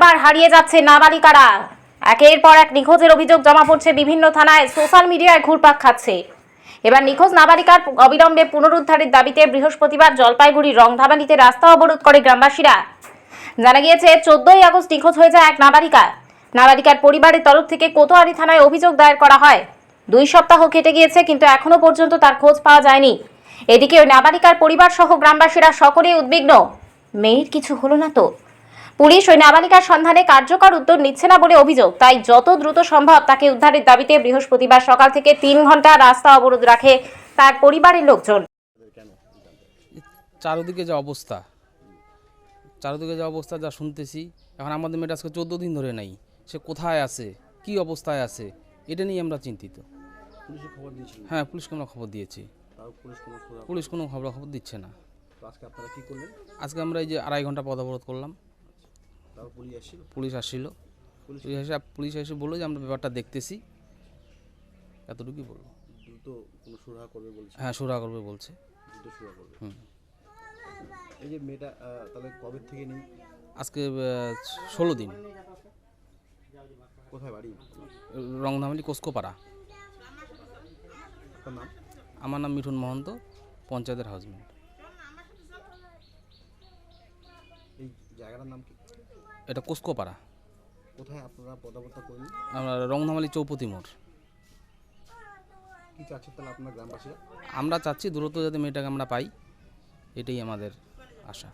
বারবার হারিয়ে যাচ্ছে নাবালিকারা। একের পর এক নিখোঁজের অভিযোগ জমা পড়ছে বিভিন্ন থানায়, সোশ্যাল মিডিয়ায় ঘুরপাক খাচ্ছে। এবার নিখোঁজ নাবালিকার অবিলম্বে পুনরুদ্ধারের দাবিতে বৃহস্পতিবার জলপাইগুড়ি রংধাবালিতে রাস্তা অবরোধ করে গ্রামবাসীরা। জানা গিয়েছে, চোদ্দই আগস্ট নিখোঁজ হয়ে যায় এক নাবালিকা। নাবালিকার পরিবারের তরফ থেকে কোতোয়ারি থানায় অভিযোগ দায়ের করা হয়। দুই সপ্তাহ কেটে গিয়েছে, কিন্তু এখনও পর্যন্ত তার খোঁজ পাওয়া যায়নি। এদিকে ওই নাবালিকার পরিবার সহ গ্রামবাসীরা সকলেই উদ্বিগ্ন। মেয়ের কিছু হলো না তো? পুলিশ ওই নাবালিকার সন্ধানে কার্যকর উদ্যোগ নিচ্ছে না বলে অভিযোগ। তাই যত দ্রুত সম্ভব তাকে উদ্ধারের দাবিতে বৃহস্পতিবার সকাল থেকে তিন ঘণ্টা রাস্তা অবরোধ রাখে তার পরিবারের লোকজন। চারিদিকে যা অবস্থা চারিদিকে যা অবস্থা যা শুনতেছি এখন আমাদের মেয়েটা আজকে চোদ্দ দিন ধরে নাই সে কোথায় আছে কি অবস্থায় আছে এটা নিয়ে আমরা চিন্তিত। পুলিশে খবর দিয়েছিলেন হ্যাঁ পুলিশকে আমরা খবর দিয়েছি। পুলিশ কোনো খবর খবর দিচ্ছে না। আজকে আপনারা কি করলেন? আজকে আমরা এই যে আড়াই ঘণ্টা পথ অবরোধ করলাম। পুলিশ আসছিল পুলিশ এসে পুলিশ এসে বলল যে আমরা ব্যাপারটা দেখতেছি। এতটুকুই বলব দ্রুত কোনো সুরাহা করবে বলছে? হ্যাঁ সুরা করবে বলছে। দ্রুত সুরা করবে। হুম। এই যে মেয়েটা তাহলে কবে থেকে নেই? আজকে ষোলো দিন। কোথায় বাড়ি? রংধামালি কোস্কোপাড়া। আমার নাম মিঠুন মহন্ত পঞ্চায়েতের হাজবেন্ড এই জায়গাটার নাম কি? এটা কোস্কোপাড়া। কোথায় আপনারা পদাবর্তা করলেন? আমরা রংধামালি চৌপতি মোড়। কি চাচ্ছেন তাহলে আপনার গ্রামবাসীরা? আমরা চাচ্ছি দূরত্ব যাতে মেয়েটাকে আমরা পাই এটাই আমাদের আশা।